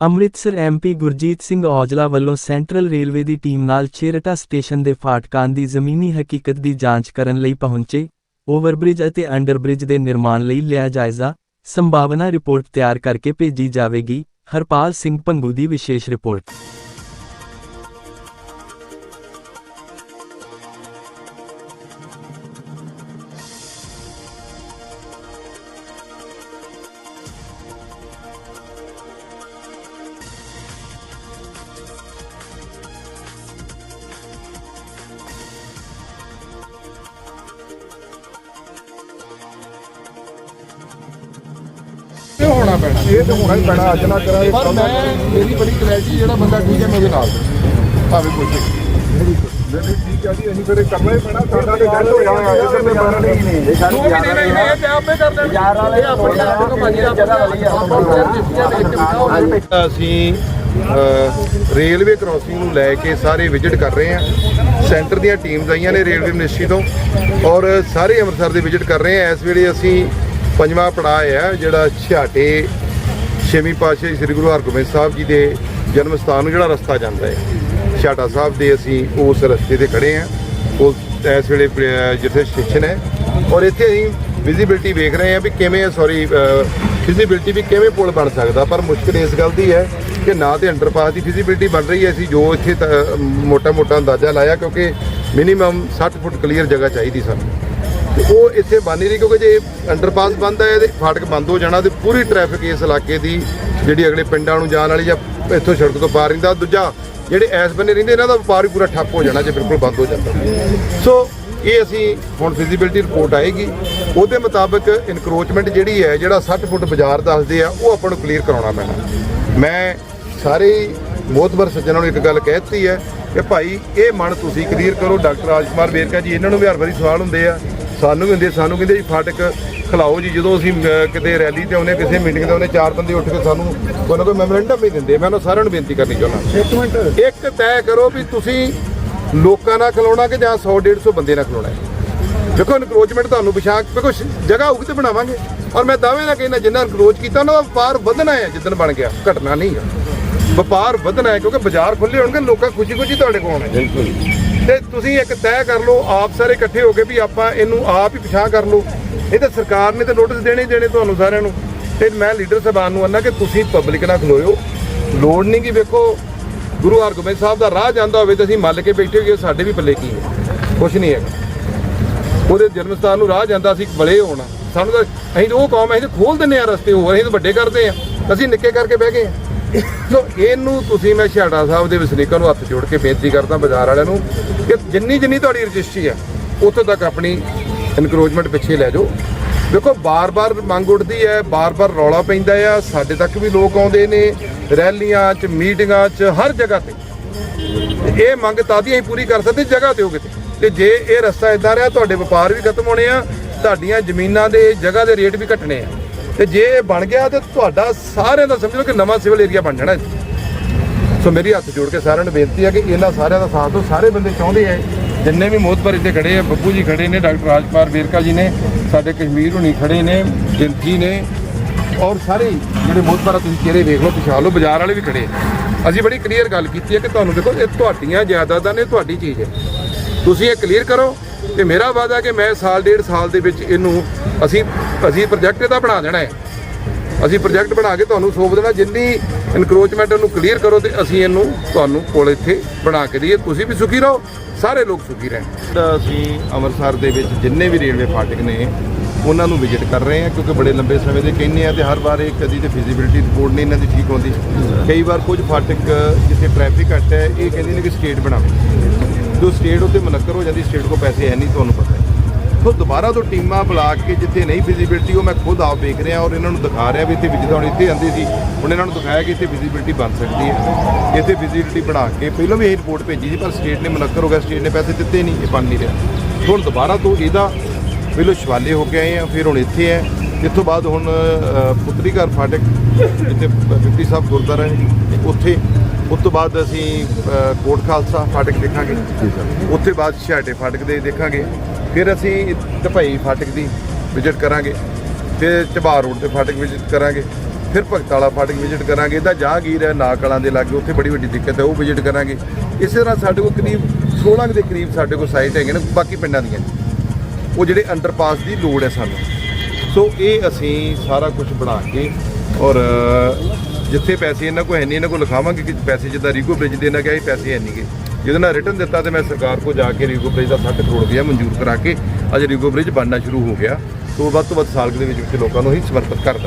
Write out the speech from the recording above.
Amritsar MP Gurjeet Singh Aujla ਵੱਲੋਂ central railway ਦੀ team ਨਾਲ Chheharta station ਦੇ ਫਾਟਕਾਂ ਦੀ ਜ਼ਮੀਨੀ ਹਕੀਕਤ ਦੀ ਜਾਂਚ ਕਰਨ ਲਈ ਪਹੁੰਚੇ, ਓਵਰਬ੍ਰਿਜ ਅਤੇ ਅੰਡਰਬ੍ਰਿਜ ਦੇ ਨਿਰਮਾਣ ਲਈ ਲਿਆ ਜਾਇਜ਼ਾ, ਸੰਭਾਵਨਾ ਰਿਪੋਰਟ ਤਿਆਰ ਕਰਕੇ ਭੇਜੀ ਜਾਵੇਗੀ, ਹਰਪਾਲ ਸਿੰਘ ਪੰਗੂ ਦੀ ਵਿਸ਼ੇਸ਼ ਰਿਪੋਰਟ। ਹੋਣਾ ਪੈਣਾ ਇਹ ਤੇ ਹੋਣਾ ਹੀ ਪੈਣਾ ਅੱਜ ਨਾ ਕਰਾਂ ਪਰ ਮੈਂ ਮੇਰੀ ਬੜੀ ਕਲੈਰਿਟੀ ਜਿਹੜਾ ਬੰਦਾ ਠੀਕ ਹੈ ਮੇਰੇ ਨਾਲ। ਭਾਵੇਂ ਕੁਝ ਨਹੀਂ ਠੀਕ ਹੈ ਜੀ ਅਸੀਂ ਫਿਰ ਇਹ ਕਰਨਾ ਹੀ ਪੈਣਾ ਸਾਡਾ ਤੇ ਡੈਡ ਹੋਇਆ ਹੋਇਆ ਇਧਰ ਨੇ ਪੈਣਾ ਨਹੀਂ। ਨਹੀਂ ਤੂੰ ਵੀ ਨਹੀਂ ਨਹੀਂ। ਇਹ ਤੇ ਆਪੇ ਕਰ ਦੇਣ। ਯਾਰ ਵਾਲੇ ਆਪਣੀ ਆਪ ਨੂੰ ਭਾਜੀ ਜਗ੍ਹਾ ਵਾਲੀ ਆ ਆਪਾਂ ਉੱਧਰ ਜਿੱਥੇ ਦੇਖ ਕੇ ਬਿਠਾਓ ਅਸੀਂ ਅ, ਰੇਲਵੇ ਕ੍ਰਾਸਿੰਗ ਨੂੰ ਲੈ ਕੇ ਸਾਰੇ ਵਿਜ਼ਿਟ ਕਰ ਰਹੇ ਹਾਂ। ਸੈਂਟਰ ਦੀਆਂ ਟੀਮਸ ਆਈਆਂ ਨੇ ਰੇਲਵੇ ਮਿਨਿਸਟਰੀ ਤੋਂ ਔਰ ਸਾਰੇ ਅੰਮ੍ਰਿਤਸਰ ਦੇ ਵਿਜ਼ਿਟ ਕਰ ਰਹੇ ਹਾਂ। ਇਸ ਵੇਲੇ ਅਸੀਂ ਪੰਜਵਾਂ ਪੜਾਅ ਹੈ ਜਿਹੜਾ ਛਿਆਟੇ ਛੇਵੀਂ ਪਾਤਸ਼ਾਹ ਸ੍ਰੀ ਗੁਰੂ ਹਰਗੋਬਿੰਦ ਸਾਹਿਬ ਜੀ ਦੇ ਜਨਮ ਸਥਾਨ ਨੂੰ ਜਿਹੜਾ ਰਸਤਾ ਜਾਂਦਾ ਹੈ। ਛਾਟਾ ਸਾਹਿਬ ਦੇ ਅਸੀਂ ਉਸ ਰਸਤੇ ਤੇ ਖੜੇ ਹਾਂ। ਉਸ ਇਸ ਵੇਲੇ ਜਿੱਥੇ ਸਟੇਸ਼ਨ ਹੈ। ਔਰ ਇੱਥੇ ਅਸੀਂ ਵਿਜ਼ਿਬਿਲਟੀ ਵੇਖ ਰਹੇ ਹਾਂ ਵੀ ਕਿਵੇਂ ਸੌਰੀ ਫਿਜ਼ੀਬਿਲਟੀ ਵੀ ਕਿਵੇਂ ਪੁਲ ਬਣ ਸਕਦਾ। ਪਰ ਮੁਸ਼ਕਲ ਇਸ ਗੱਲ ਦੀ ਹੈ ਕਿ ਨਾ ਤੇ ਅੰਡਰਪਾਸ ਦੀ ਫਿਜ਼ੀਬਿਲਟੀ ਬਣ ਰਹੀ ਹੈ। ਅਸੀਂ ਜੋ ਇੱਥੇ ਮੋਟਾ-ਮੋਟਾ ਅੰਦਾਜ਼ਾ ਲਾਇਆ ਕਿਉਂਕਿ ਮਿਨੀਮਮ 60 ਫੁੱਟ ਕਲੀਅਰ ਜਗ੍ਹਾ ਚਾਹੀਦੀ ਸਾਨੂੰ। ਉਹ ਇੱਥੇ ਬਣ ਨਹੀਂ ਰਹੀ ਕਿਉਂਕਿ ਜੇ ਅੰਡਰਪਾਸ ਬੰਦ ਹੈ ਤੇ ਫਾਟਕ ਬੰਦ ਹੋ ਜਾਣਾ ਤੇ ਪੂਰੀ ਟ੍ਰੈਫਿਕ ਇਸ ਇਲਾਕੇ ਦੀ ਜਿਹੜੀ ਅਗਲੇ ਪਿੰਡਾਂ ਨੂੰ ਜਾਣ ਵਾਲੀ ਜਾਂ ਇੱਥੋਂ ਸੜਕ ਤੋਂ ਪਾਰ ਰਹਿੰਦਾ। ਦੂਜਾ, ਜਿਹੜੇ ਐਸ ਬੰਨੇ ਰਹਿੰਦੇ, ਇਹਨਾਂ ਦਾ ਵਪਾਰ ਵੀ ਪੂਰਾ ਠੱਪ ਹੋ ਜਾਣਾ ਜੇ ਬਿਲਕੁਲ ਬੰਦ ਹੋ ਜਾਂਦਾ। ਸੋ ਇਹ ਅਸੀਂ ਹੁਣ ਫਿਜ਼ੀਬਿਲਟੀ ਰਿਪੋਰਟ ਆਏਗੀ। ਉਹਦੇ ਮੁਤਾਬਕ ਇਨਕਰੋਚਮੈਂਟ ਜਿਹੜੀ ਹੈ, ਜਿਹੜਾ 60 ਫੁੱਟ ਬਾਜ਼ਾਰ ਦੱਸਦੇ ਆ, ਉਹ ਆਪਾਂ ਨੂੰ ਕਲੀਅਰ ਕਰਾਉਣਾ ਪੈਣਾ। ਮੈਂ ਸਾਰੇ ਮੋਤਬਰ ਸੱਜਣਾਂ ਨੂੰ ਇੱਕ ਗੱਲ ਕਹਿਤੀ ਹੈ ਕਿ ਭਾਈ, ਇਹ ਮਨ ਤੁਸੀਂ ਕਲੀਅਰ ਕਰੋ। ਡਾਕਟਰ ਰਾਜਕੁਮਾਰ ਵੇਰਕਾ ਜੀ, ਇਹਨਾਂ ਨੂੰ ਵੀ ਹਰ ਵਾਰੀ ਸਵਾਲ ਹੁੰਦੇ ਆ। ਸਾਨੂੰ ਵੀ ਹੁੰਦੇ ਸਾਨੂੰ ਕਹਿੰਦੇ ਜੀ ਫਾਟਕ ਖਿਲਾਓ ਜੀ। ਜਦੋਂ ਅਸੀਂ ਕਿਤੇ ਰੈਲੀ ਤੇ ਆਉਂਦੇ ਕਿਸੇ ਮੀਟਿੰਗ ਤੇ ਆਉਂਦੇ ਚਾਰ ਬੰਦੇ ਉੱਠ ਕੇ ਸਾਨੂੰ ਕੋਈ ਨਾ ਕੋਈ ਮੈਮੋਰੈਂਡਮ ਵੀ ਦਿੰਦੇ ਮੈਂ ਉਹਨਾਂ ਸਾਰਿਆਂ ਨੂੰ ਬੇਨਤੀ ਕਰਨੀ ਚਾਹੁੰਦਾ। ਇੱਕ ਮਿੰਟ। ਇੱਕ ਤੈਅ ਕਰੋ ਵੀ ਤੁਸੀਂ ਲੋਕਾਂ ਨਾਲ ਖਲੋਣਾ ਕਿ ਜਾਂ 100 150 ਬੰਦੇ ਨਾਲ ਖਲੋਣਾ ਹੈ। ਦੇਖੋ ਇਨਕਰੋਚਮੈਂਟ ਤੁਹਾਨੂੰ ਵਿਸ਼ਾ ਦੇਖੋ ਜਗ੍ਹਾ ਹੋਊਗੀ ਤੇ ਬਣਾਵਾਂਗੇ। ਔਰ ਮੈਂ ਦਾਅਵੇ ਨਾਲ ਕਹਿੰਦਾ ਜਿੰਨਾ ਇਨਕਰੋਚ ਕੀਤਾ ਉਹਨਾਂ ਦਾ ਵਪਾਰ ਵਧਣਾ ਹੈ। ਜਿੱਦਣ ਬਣ ਗਿਆ ਘਟਣਾ ਨਹੀਂ ਹੈ। ਵਪਾਰ ਵਧਣਾ ਹੈ ਕਿਉਂਕਿ ਬਾਜ਼ਾਰ ਖੁੱਲੇ ਹੋਣਗੇ ਲੋਕਾਂ ਖੁਸ਼ੀ ਖੁਸ਼ੀ ਤੁਹਾਡੇ ਕੋਲ ਆਉਣੇ ਬਿਲਕੁਲ। ਤੇ ਤੁਸੀਂ ਇੱਕ ਤੈਅ ਕਰ ਲਓ, ਆਪ ਸਾਰੇ ਇਕੱਠੇ ਹੋ ਕੇ ਵੀ ਆਪਾਂ ਇਹਨੂੰ ਆਪ ਹੀ ਪਛਾਣ ਕਰ ਲਓ। ਇਹ ਤਾਂ ਸਰਕਾਰ ਨੇ ਤਾਂ ਨੋਟਿਸ ਦੇਣੇ ਹੀ ਦੇਣੇ ਤੁਹਾਨੂੰ ਸਾਰਿਆਂ ਨੂੰ। ਤੇ ਮੈਂ ਲੀਡਰ ਸਾਹਿਬਾਨ ਨੂੰ ਆਨਾ ਕਿ ਤੁਸੀਂ ਪਬਲਿਕ ਨਾਲ ਖਲੋਇਓ। ਲੋੜ ਨਹੀਂ ਕਿ ਵੇਖੋ, ਗੁਰੂ ਹਰਗੋਬਿੰਦ ਸਾਹਿਬ ਦਾ ਰਾਹ ਜਾਂਦਾ ਹੋਵੇ ਤੇ ਅਸੀਂ ਮੱਲ ਕੇ ਬੈਠੇ ਹੋਈਏ, ਸਾਡੇ ਵੀ ਪੱਲੇ ਕੀ ਹੈ? ਕੁਛ ਨਹੀਂ ਹੈਗਾ। ਉਹਦੇ ਜਨਮ ਸਥਾਨ ਨੂੰ ਰਾਹ ਜਾਂਦਾ ਅਸੀਂ ਬਲੇ ਹੋਣਾ। ਸਾਨੂੰ ਤਾਂ ਅਸੀਂ ਤਾਂ ਉਹ ਕੌਮ ਹੈ, ਅਸੀਂ ਤਾਂ ਖੋਲ ਦਿੰਨੇ ਆ ਰਸਤੇ, ਹੋਰ ਅਸੀਂ ਤਾਂ ਵੱਡੇ ਕਰਦੇ ਆ ਅਸੀਂ ਨਿੱਕੇ ਕਰਕੇ ਬਹਿ ਗਏ ਆ ਸੋ ਇਹਨੂੰ ਤੁਸੀਂ ਮੈਂ ਛਾੜਾ ਸਾਹਿਬ ਦੇ ਵਸਨੀਕਾਂ ਨੂੰ ਹੱਥ ਜੋੜ ਕੇ ਬੇਨਤੀ ਕਰਦਾ ਬਾਜ਼ਾਰ ਵਾਲਿਆਂ ਨੂੰ ਕਿ ਜਿੰਨੀ ਜਿੰਨੀ ਤੁਹਾਡੀ ਰਜਿਸਟਰੀ ਆ ਉੱਥੋਂ ਤੱਕ ਆਪਣੀ ਇਨਕਰੋਚਮੈਂਟ ਪਿੱਛੇ ਲੈ ਜਾਓ। ਦੇਖੋ, ਬਾਰ-ਬਾਰ ਮੰਗ ਉੱਠਦੀ ਹੈ, ਬਾਰ-ਬਾਰ ਰੌਲਾ ਪੈਂਦਾ ਆ, ਸਾਡੇ ਤੱਕ ਵੀ ਲੋਕ ਆਉਂਦੇ ਨੇ, ਰੈਲੀਆਂ 'ਚ, ਮੀਟਿੰਗਾਂ 'ਚ, ਹਰ ਜਗ੍ਹਾ ਤੇ। ਤੇ ਇਹ ਮੰਗ ਤਾਂ ਦੀ ਅਸੀਂ ਪੂਰੀ ਕਰ ਸਕਦੇ, ਜਗ੍ਹਾ ਤੇ ਹੋ ਕਿਤੇ ਤੇ। ਜੇ ਇਹ ਰਸਤਾ ਇਦਾਂ ਰਿਹਾ, ਤੁਹਾਡੇ ਵਪਾਰ ਵੀ ਖਤਮ ਹੋਣੇ ਆ, ਤੁਹਾਡੀਆਂ ਜ਼ਮੀਨਾਂ ਦੇ, ਜਗ੍ਹਾ ਦੇ ਰੇਟ ਵੀ ਘਟਣੇ ਆ। ਤੇ ਜੇ ਇਹ ਬਣ ਗਿਆ ਤੇ ਤੁਹਾਡਾ ਸਾਰਿਆਂ ਦਾ ਸਮਝ ਲਓ ਕਿ ਨਵਾਂ ਸਿਵਲ ਏਰੀਆ ਬਣ ਜਾਣਾ ਸੋ ਮੇਰੀ ਹੱਥ ਜੋੜ ਕੇ ਸਾਰਿਆਂ ਨੂੰ ਬੇਨਤੀ ਹੈ ਕਿ ਇਹਨਾਂ ਸਾਰਿਆਂ ਦਾ ਸਾਥ ਦਿਓ। ਸਾਰੇ ਬੰਦੇ ਚਾਹੁੰਦੇ ਆ, ਜਿੰਨੇ ਵੀ ਮੋਹਤਬਰ ਇੱਥੇ ਖੜੇ ਆ, ਬੱਬੂ ਜੀ ਖੜੇ ਨੇ, ਡਾਕਟਰ ਰਾਜਪਾਲ ਵੇਰਕਾ ਜੀ ਨੇ, ਸਾਡੇ ਕਸ਼ਮੀਰ ਹੁਣੀ ਖੜੇ ਨੇ ਜਿੰਤੀ ਨੇ, ਔਰ ਸਾਰੇ ਹੀ ਜਿਹੜੇ ਮੋਹਤਬਰ ਤੁਸੀਂ ਚਿਹਰੇ ਵੇਖ ਲਓ ਪਛਾਣ ਲਓ ਬਾਜ਼ਾਰ ਵਾਲੇ ਵੀ ਖੜੇ ਅਸੀਂ ਬੜੀ ਕਲੀਅਰ ਗੱਲ ਕੀਤੀ ਹੈ ਕਿ ਤੁਹਾਨੂੰ ਦੇਖੋ, ਇਹ ਤੁਹਾਡੀਆਂ ਜਾਇਦਾਦਾਂ ਨੇ ਤੁਹਾਡੀ ਚੀਜ਼ ਹੈ। ਤੁਸੀਂ ਇਹ ਕਲੀਅਰ ਕਰੋ ਤੇ ਮੇਰਾ ਵਾਅਦਾ ਕਿ ਮੈਂ ਸਾਲ, ਡੇਢ ਸਾਲ ਦੇ ਵਿੱਚ ਇਹਨੂੰ ਅਸੀਂ ਅਸੀਂ ਪ੍ਰੋਜੈਕਟ ਇਹਦਾ ਬਣਾ ਦੇਣਾ ਹੈ। ਅਸੀਂ ਪ੍ਰੋਜੈਕਟ ਬਣਾ ਕੇ ਤੁਹਾਨੂੰ ਸੌਂਪ ਦੇਣਾ, ਜਿੰਨੀ ਇਨਕਰੋਚਮੈਂਟ ਨੂੰ ਕਲੀਅਰ ਕਰੋ ਤੇ ਅਸੀਂ ਇਹਨੂੰ ਤੁਹਾਨੂੰ ਕੋਲ ਇੱਥੇ ਬਣਾ ਕੇ ਦਈਏ। ਤੁਸੀਂ ਵੀ ਸੁਖੀ ਰਹੋ, ਸਾਰੇ ਲੋਕ ਸੁਖੀ ਰਹਿਣ। ਅਸੀਂ ਅੰਮ੍ਰਿਤਸਰ ਦੇ ਵਿੱਚ ਜਿੰਨੇ ਵੀ ਰੇਲਵੇ ਫਾਟਕ ਨੇ, ਉਹਨਾਂ ਨੂੰ ਵਿਜ਼ਿਟ ਕਰ ਰਹੇ ਹਾਂ, ਕਿਉਂਕਿ ਬੜੇ ਲੰਬੇ ਸਮੇਂ ਦੇ ਕਹਿੰਦੇ ਆ ਤੇ ਹਰ ਵਾਰ ਇਹ ਕਦੀ ਤੇ ਫਿਜੀਬਿਲਿਟੀ ਰਿਪੋਰਟ ਨਹੀਂ ਇਹਨਾਂ ਦੀ ਠੀਕ ਹੁੰਦੀ। ਕਈ ਵਾਰ ਕੁਝ ਫਾਟਕ ਜਿੱਥੇ ਟ੍ਰੈਫਿਕ ਘੱਟ ਹੈ, ਇਹ ਕਹਿੰਦੇ ਨੇ ਕਿ ਸਟੇਟ ਬਣਾਵੇ। ਜੋ ਸਟੇਟ ਉੱਤੇ ਮੁਨੱਕਰ ਹੋ ਜਾਂਦੀ ਸਟੇਟ ਕੋਲ ਪੈਸੇ ਹੈ ਨਹੀਂ, ਤੁਹਾਨੂੰ ਪਤਾ ਸੋ ਦੁਬਾਰਾ ਤੋਂ ਟੀਮਾਂ ਬੁਲਾ ਕੇ ਜਿੱਥੇ ਨਹੀਂ ਵਿਜ਼ਿਬਿਲਟੀ ਉਹ ਮੈਂ ਖੁਦ ਆਪ ਵੇਖ ਰਿਹਾ ਔਰ ਇਹਨਾਂ ਨੂੰ ਦਿਖਾ ਰਿਹਾ ਵੀ ਇੱਥੇ ਵਿਜਦਾ ਹੁਣ ਇੱਥੇ ਆਂਦੀ ਸੀ। ਹੁਣ ਇਹਨਾਂ ਨੂੰ ਦਿਖਾਇਆ ਕਿ ਇੱਥੇ ਵਿਜ਼ਿਬਿਲਟੀ ਬਣ ਸਕਦੀ ਹੈ। ਇੱਥੇ ਵਿਜ਼ਿਬਿਲਟੀ ਬਣਾ ਕੇ ਪਹਿਲਾਂ ਵੀ ਇਹ ਰਿਪੋਰਟ ਭੇਜੀ ਸੀ ਪਰ ਸਟੇਟ ਨੇ ਮੁਨੱਕਰ ਹੋ ਗਿਆ ਸਟੇਟ ਨੇ ਪੈਸੇ ਦਿੱਤੇ ਨਹੀਂ ਇਹ ਬਣ ਨਹੀਂ ਰਿਹਾ। ਹੁਣ ਦੁਬਾਰਾ ਤੋਂ ਇਹਦਾ ਪਹਿਲੋਂ ਸ਼ਿਵਾਲੇ ਹੋ ਕੇ ਆਏ ਆ ਫਿਰ ਹੁਣ ਇੱਥੇ ਹੈ। ਤੋਂ ਬਾਅਦ ਹੁਣ ਪੁੱਤਰੀ ਘਰ ਫਾਟਕ ਜਿੱਥੇ ਬਿੱਟੀ ਸਾਹਿਬ ਗੁਰਦੁਆਰਾ ਹੈ ਉੱਥੇ ਉਸ ਤੋਂ ਬਾਅਦ ਅਸੀਂ ਕੋਟ ਖਾਲਸਾ ਫਾਟਕ ਦੇਖਾਂਗੇ। ਉੱਥੇ ਬਾਅਦ ਛਾਟੇ ਫਾਟਕ ਦੇ ਦੇਖਾਂਗੇ। ਫਿਰ ਅਸੀਂ ਢਪਈ ਫਾਟਕ ਦੀ ਵਿਜ਼ਿਟ ਕਰਾਂਗੇ ਫਿਰ ਚਬਾਰ ਰੋਡ ਤੇ ਫਾਟਕ ਵਿਜ਼ਿਟ ਕਰਾਂਗੇ, ਫਿਰ ਭਗਤਾਲਾ ਫਾਟਕ ਵਿਜ਼ਿਟ ਕਰਾਂਗੇ, ਇਹਦਾ ਜਾਗੀਰ ਹੈ ਨਾਕਲਾਂ ਦੇ ਲਾਗੇ, ਉੱਥੇ ਬੜੀ ਵੱਡੀ ਦਿੱਕਤ ਹੈ, ਉਹ ਵਿਜ਼ਿਟ ਕਰਾਂਗੇ। ਇਸੇ ਤਰ੍ਹਾਂ ਸਾਡੇ ਕੋਲ ਕਰੀਬ 16 ਦੇ ਕਰੀਬ ਸਾਡੇ ਕੋਲ ਸਾਈਟ ਹੈਗੇ ਨੇ, ਬਾਕੀ ਪਿੰਡਾਂ ਦੀਆਂ। ਉਹ ਜਿਹੜੇ ਅੰਡਰਪਾਸ ਦੀ ਲੋੜ ਹੈ ਸਾਨੂੰ। ਸੋ ਇਹ ਅਸੀਂ ਸਾਰਾ ਕੁਝ ਬਣਾ ਕੇ ਔਰ, ਜਿੱਥੇ ਪੈਸੇ ਇਹਨਾਂ ਕੋਲ ਹੈ ਨਹੀਂ, ਇਹਨਾਂ ਕੋਲ ਲਿਖਾਵਾਂਗੇ ਕਿ ਪੈਸੇ ਜਿੱਦਾਂ ਰੀਗੋ ਬ੍ਰਿਜ ਦੇ ਇਹਨਾਂ ਕਿਹਾ ਇਹ ਪੈਸੇ ਹੈ ਨਹੀਂਗੇ ਜਿਹਦੇ ਨਾਲ ਰਿਟਰਨ ਦਿੱਤਾ ਤੇ ਮੈਂ ਸਰਕਾਰ ਕੋਲ ਜਾ ਕੇ ਰੀਗੋ ਬ੍ਰਿਜ ਦਾ 60 ਕਰੋੜ ਰੁਪਇਆ ਮਨਜ਼ੂਰ ਕਰਾ ਕੇ ਅੱਜ ਰੀਗੋ ਬ੍ਰਿਜ ਬਣਨਾ ਸ਼ੁਰੂ ਹੋ ਗਿਆ। ਸੋ ਵੱਧ ਤੋਂ ਵੱਧ ਸਾਲ ਦੇ ਵਿੱਚ ਵਿੱਚ ਲੋਕਾਂ ਨੂੰ ਹੀ ਸਮਰਪਿਤ ਕਰ ਦਾਂਗੇ।